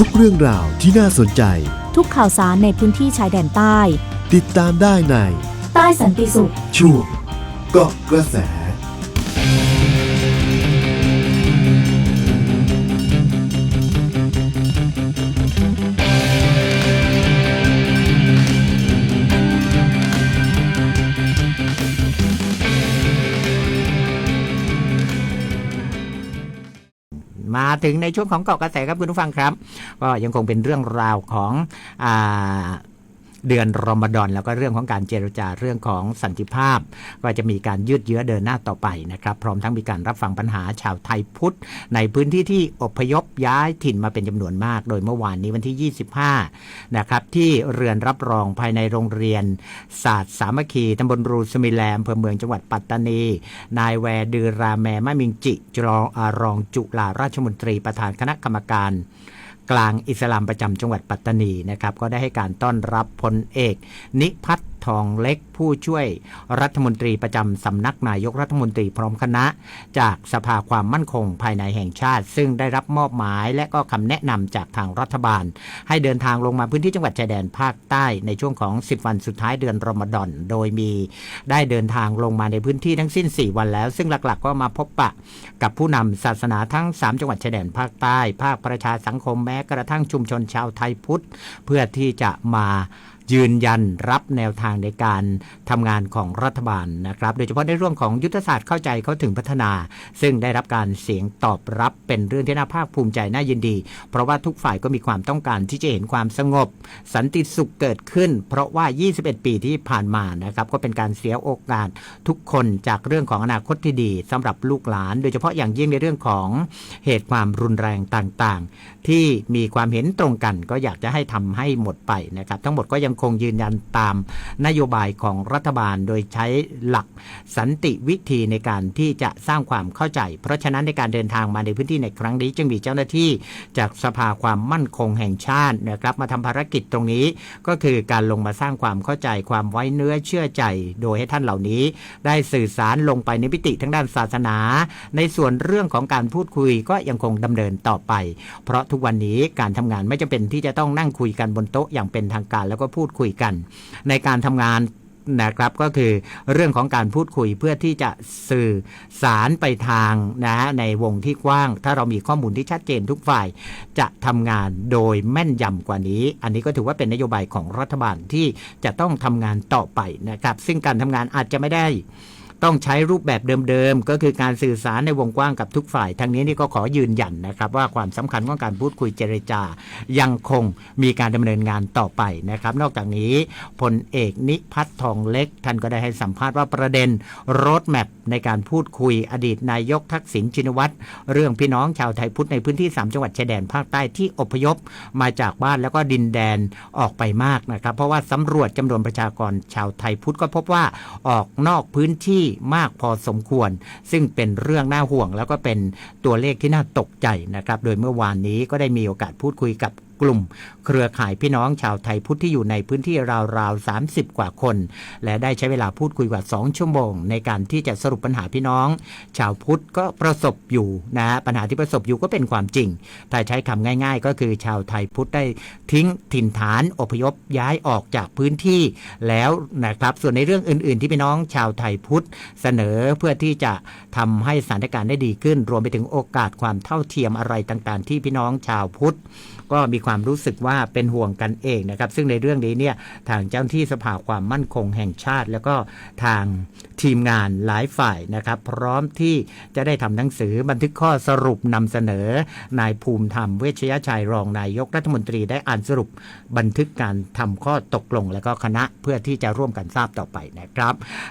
ทุกเรื่องราวที่น่าสนใจ ทุกข่าวสารในพื้นที่ชายแดนใต้ ติดตามได้ใน ใต้สันติสุข ช่วงเกาะกระแส มาถึงในช่วงของเกาะกระแสครับคุณผู้ฟังครับ ก็ยังคงเป็นเรื่องราวของอา เดือนรอมฎอนแล้วก็เรื่องของการเจรจาเรื่องของสันติภาพ ก็จะมีการยืดเยื้อเดินหน้าต่อไปนะครับ พร้อมทั้งมีการรับฟังปัญหาชาวไทยพุทธ ในพื้นที่ที่อพยพย้ายถิ่นมาเป็นจำนวนมาก โดยเมื่อวานนี้วันที่ 25 นะครับ ที่เรือนรับรองภายในโรงเรียน ศาสตร์สามัคคีตำบลรูสมิแลมอำเภอเมืองจังหวัดปัตตานี นายแวร์ดือราแมมะมิงจิจรองอารองจุฬาราชมนตรีประธานคณะกรรมการ กลางอิสลามประจำจังหวัดปัตตานีนะครับก็ได้ให้การต้อนรับพลเอก นิพัฒ ทองเล็กผู้ช่วยรัฐมนตรีประจำสำนักนายกรัฐมนตรีพร้อมคณะ จากสภาความมั่นคงภายในแห่งชาติ ซึ่งได้รับมอบหมายและก็คำแนะนำจากทางรัฐบาล ให้เดินทางลงมาพื้นที่จังหวัดชายแดนภาคใต้ในช่วงของ 10 วันสุดท้ายเดือนรอมฎอนโดยมีได้เดินทางลงมาในพื้นที่ทั้งสิ้น 4 วันแล้ว ซึ่งหลักๆ ก็มาพบปะ กับผู้นำศาสนาทั้ง 3 จังหวัดชายแดนภาคใต้ ภาคประชาสังคมแม้กระทั่งชุมชนชาวไทยพุทธ เพื่อที่จะมา ยืนยันรับแนวทางในการทำงานของรัฐบาลนะครับ โดยเฉพาะในเรื่องของยุทธศาสตร์เข้าใจเข้าถึงพัฒนา ซึ่งได้รับการเสียงตอบรับเป็นเรื่องที่น่าภาคภูมิใจน่ายินดี เพราะว่าทุกฝ่ายก็มีความต้องการที่จะเห็นความสงบ สันติสุขเกิดขึ้น เพราะว่า 21 ปีที่ผ่านมานะครับก็เป็นการเสียโอกาสทุกคนจากเรื่องของอนาคตที่ดีสำหรับลูกหลาน โดยเฉพาะอย่างยิ่งในเรื่องของเหตุความรุนแรงต่างๆ ที่มีความเห็นตรงกันก็อยากจะให้ทำให้หมดไปนะครับ ทั้งหมดก็ยังคงยืนยันตามนโยบายของรัฐบาลโดยใช้หลักสันติวิธีในการที่จะสร้างความเข้าใจ เพราะฉะนั้นในการเดินทางมาในพื้นที่ในครั้งนี้ จึงมีเจ้าหน้าที่จากสภาความมั่นคงแห่งชาตินะครับมาทำภารกิจตรงนี้ ก็คือการลงมาสร้างความเข้าใจความไว้เนื้อเชื่อใจ โดยให้ท่านเหล่านี้ ได้สื่อสารลงไปในมิติทั้งด้านศาสนา ในส่วนเรื่องของการพูดคุยก็ยังคงดำเนินต่อไป เพราะทุกวันนี้การทำงานไม่จำเป็นที่จะต้องนั่งคุยกันบนโต๊ะอย่างเป็นทางการแล้วก็พูดดคุยกัน ในการทำงานนะครับก็คือเรื่องของการพูดคุยเพื่อที่จะสื่อสารไปทางนะในวงที่กว้าง ถ้าเรามีข้อมูลที่ชัดเจนทุกฝ่าย จะทำงานโดยแม่นยำกว่านี้ อันนี้ก็ถือว่าเป็นนโยบายของรัฐบาลที่จะต้องทำงานต่อไปนะครับ ซึ่งการทำงานอาจจะไม่ได้ ต้องใช้รูปแบบเดิมๆ ก็คือการสื่อสารในวงกว้างกับทุกฝ่าย ทั้งนี้นี่ก็ขอยืนยันนะครับ ว่าความสำคัญของการพูดคุยเจรจา ยังคงมีการดำเนินงานต่อไปนะครับ นอกจากนี้พลเอกนิพัฒน์ทองเล็ก ท่านก็ได้ให้สัมภาษณ์ว่าประเด็นรถแมพในการพูดคุยอดีตนายกทักษิณชินวัตรเรื่องพี่น้องชาวไทยพุทธในพื้นที่ 3 จังหวัดชายแดนภาคใต้ที่อพยพมาจากบ้านแล้วก็ดินแดนออกไปมากนะครับ เพราะว่าสำรวจจำนวนประชากรชาวไทยพุทธก็พบว่าออกนอกพื้นที่มากพอสมควร ซึ่งเป็นเรื่องน่าห่วงแล้วก็เป็นตัวเลขที่น่าตกใจนะครับ โดยเมื่อวานนี้ก็ได้มีโอกาสพูดคุยกับ กลุ่ม เครือข่ายพี่น้องชาวไทยพุทธที่อยู่ในพื้นที่ราวๆ 30 กว่าคน และได้ใช้เวลาพูดคุยกว่า 2 ชั่วโมง ในการที่จะสรุปปัญหาพี่น้อง ชาวพุทธก็ประสบอยู่นะปัญหาที่ประสบอยู่ก็เป็นความจริง ถ้าใช้คำง่าย ๆ ก็คือชาวไทยพุทธได้ทิ้งถิ่นฐานอพยพย้ายออกจากพื้นที่แล้วนะครับ ส่วนในเรื่องอื่น ๆ ที่พี่น้องชาวไทยพุทธเสนอเพื่อที่จะทำให้สถานการณ์ได้ดีขึ้น รวมไปถึงโอกาสความเท่าเทียมอะไรต่างๆ ที่พี่น้องชาวพุทธก็มีความรู้สึกว่าเป็นห่วงกันเองนะครับ ซึ่งในเรื่องนี้เนี่ยทางเจ้าหน้าที่สภาความมั่นคงแห่งชาติ แล้วก็ทางทีมงานหลายฝ่ายนะครับ พร้อมที่จะได้ทำหนังสือบันทึกข้อสรุปนำเสนอนายภูมิธรรมเวชยชัยรองนายกรัฐมนตรีได้อ่านสรุปบันทึกการทำข้อตกลง แล้วก็คณะเพื่อที่จะร่วมกันทราบต่อไปนะครับ